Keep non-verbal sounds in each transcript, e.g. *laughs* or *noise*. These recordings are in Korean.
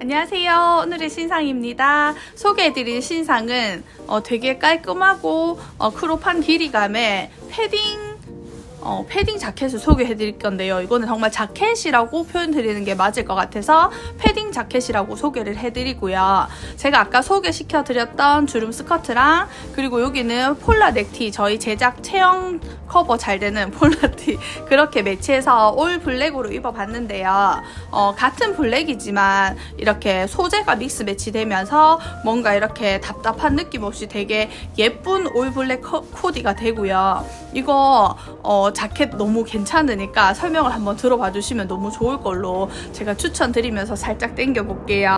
안녕하세요. 오늘의 신상입니다. 소개해드릴 신상은 어, 되게 깔끔하고 어, 크롭한 길이감의 패딩 어, 패딩 자켓을 소개해드릴 건데요. 이거는 정말 자켓이라고 표현드리는 게 맞을 것 같아서 패딩 자켓이라고 소개를 해드리고요. 제가 아까 소개시켜드렸던 주름 스커트랑 그리고 여기는 폴라 넥티 저희 제작 체형 커버 잘 되는 폴라티 *laughs* 그렇게 매치해서 올 블랙으로 입어봤는데요. 어, 같은 블랙이지만 이렇게 소재가 믹스 매치되면서 뭔가 이렇게 답답한 느낌 없이 되게 예쁜 올 블랙 커- 코디가 되고요. 이거 어, 자켓 너무 괜찮으니까 설명을 한번 들어봐 주시면 너무 좋을 걸로 제가 추천드리면서 살짝 당겨 볼게요.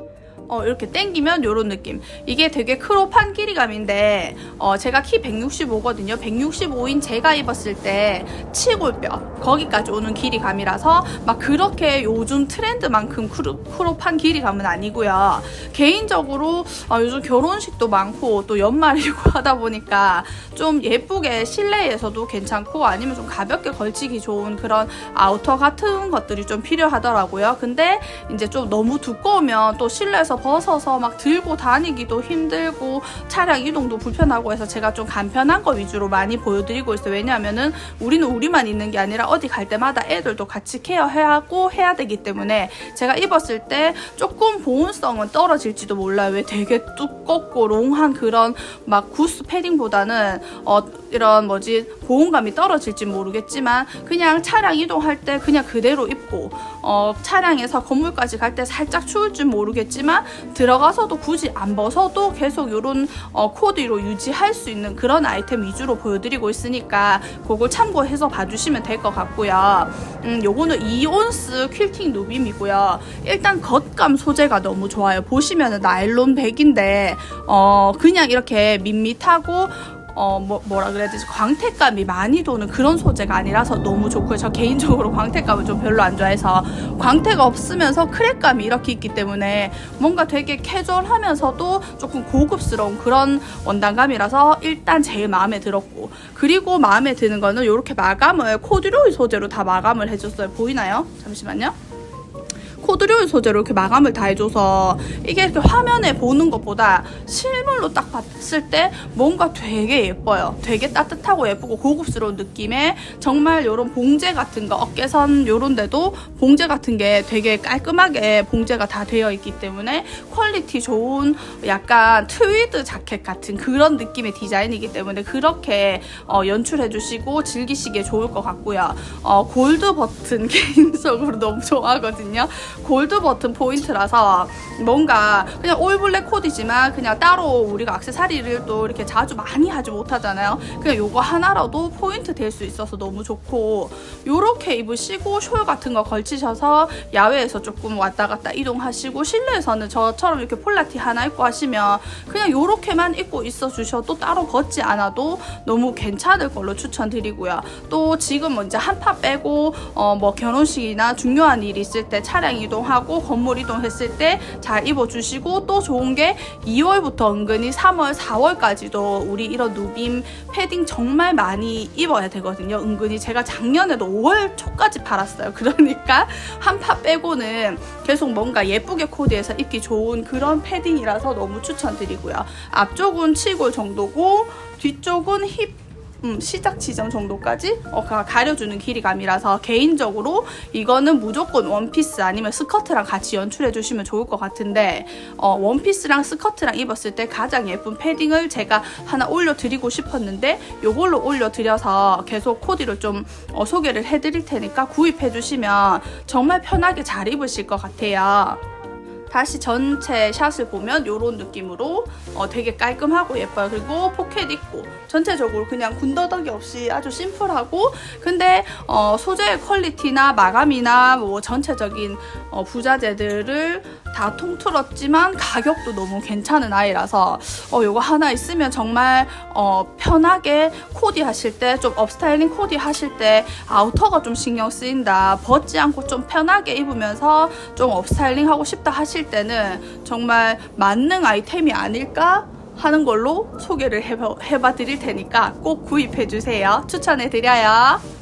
어, 이렇게 당기면 이런 느낌. 이게 되게 크롭한 길이감인데, 어, 제가 키 165거든요. 165인 제가 입었을 때 치골뼈, 거기까지 오는 길이감이라서, 막 그렇게 요즘 트렌드만큼 크롭, 크롭 한 길이감은 아니고요. 개인적으로, 어, 요즘 결혼식도 많고, 또 연말이고 *laughs* 하다 보니까, 좀 예쁘게 실내에서도 괜찮고, 아니면 좀 가볍게 걸치기 좋은 그런 아우터 같은 것들이 좀 필요하더라고요. 근데 이제 좀 너무 두꺼우면 또 실내에서 벗어서 막 들고 다니기도 힘들고 차량 이동도 불편하고 해서 제가 좀 간편한 거 위주로 많이 보여드리고 있어요. 왜냐하면은 우리는 우리만 있는 게 아니라 어디 갈 때마다 애들도 같이 케어해야 하고 해야 되기 때문에 제가 입었을 때 조금 보온성은 떨어질지도 몰라요. 왜 되게 두껍고 롱한 그런 막 구스 패딩보다는 어 이런 뭐지 보온감이 떨어질지 모르겠지만 그냥 차량 이동할 때 그냥 그대로 입고 어 차량에서 건물까지 갈 때 살짝 추울 줄 모르겠지만 들어가서도 굳이 안 벗어도 계속 이런 어, 코디로 유지할 수 있는 그런 아이템 위주로 보여드리고 있으니까 그걸 참고해서 봐주시면 될 것 같고요. 음, 요거는 2온스 퀼팅 누빔이고요. 일단 겉감 소재가 너무 좋아요. 보시면은 나일론 백인데 어, 그냥 이렇게 밋밋하고 어, 뭐, 뭐라 그래야 되지? 광택감이 많이 도는 그런 소재가 아니라서 너무 좋고요. 저 개인적으로 광택감을 좀 별로 안 좋아해서 광택 없으면서 크랙감이 이렇게 있기 때문에 뭔가 되게 캐주얼하면서도 조금 고급스러운 그런 원단감이라서 일단 제일 마음에 들었고 그리고 마음에 드는 거는 이렇게 마감을 코듀로이 소재로 다 마감을 해줬어요. 보이나요? 잠시만요. 코드료이 소재로 이렇게 마감을 다 해줘서 이게 이렇게 화면에 보는 것보다 실물로 딱 봤을 때 뭔가 되게 예뻐요. 되게 따뜻하고 예쁘고 고급스러운 느낌의 정말 이런 봉제 같은 거 어깨선 요런 데도 봉제 같은 게 되게 깔끔하게 봉제가 다 되어 있기 때문에 퀄리티 좋은 약간 트위드 자켓 같은 그런 느낌의 디자인이기 때문에 그렇게 어, 연출해 주시고 즐기시기에 좋을 것 같고요. 어, 골드 버튼 *laughs* 개인적으로 너무 좋아하거든요. 골드 버튼 포인트라서 뭔가 그냥 올 블랙 코디지만 그냥 따로 우리가 악세사리를 또 이렇게 자주 많이 하지 못하잖아요. 그냥 요거 하나라도 포인트 될 수 있어서 너무 좋고 요렇게 입으시고 숄 같은 거 걸치셔서 야외에서 조금 왔다 갔다 이동하시고 실내에서는 저처럼 이렇게 폴라티 하나 입고 하시면 그냥 요렇게만 입고 있어 주셔도 따로 벗지 않아도 너무 괜찮을 걸로 추천드리고요. 또 지금 뭐 이제 한파 빼고 어 뭐 결혼식이나 중요한 일이 있을 때 차량 이 동하고 건물 이동했을 때 잘 입어주시고 또 좋은 게 2월부터 은근히 3월, 4월까지도 우리 이런 누빔 패딩 정말 많이 입어야 되거든요. 은근히 제가 작년에도 5월 초까지 팔았어요. *laughs* 그러니까 한 파 빼고는 계속 뭔가 예쁘게 코디해서 입기 좋은 그런 패딩이라서 너무 추천드리고요. 앞쪽은 치골 정도고 뒤쪽은 힙 음, 시작 지점 정도까지 어, 가- 가려주는 길이감이라서 개인적으로 이거는 무조건 원피스 아니면 스커트랑 같이 연출해 주시면 좋을 것 같은데 어, 원피스랑 스커트랑 입었을 때 가장 예쁜 패딩을 제가 하나 올려드리고 싶었는데 이걸로 올려드려서 계속 코디를 좀 어, 소개를 해드릴 테니까 구입해 주시면 정말 편하게 잘 입으실 것 같아요. 다시 전체 샷을 보면 이런 느낌으로 어, 되게 깔끔하고 예뻐요. 그리고 포켓 있고 전체적으로 그냥 군더더기 없이 아주 심플하고 근데 어, 소재의 퀄리티나 마감이나 뭐 전체적인 어, 부자재들을 다 통틀었지만 가격도 너무 괜찮은 아이라서 어, 이거 하나 있으면 정말 어, 편하게 코디 하실 때 좀 업스타일링 코디 하실 때 아우터가 좀 신경 쓰인다 벗지 않고 좀 편하게 입으면서 좀 업스타일링 하고 싶다 하실 때는 정말 만능 아이템이 아닐까 하는 걸로 소개를 해봐, 해봐 드릴 테니까 꼭 구입해 주세요. 추천해 드려요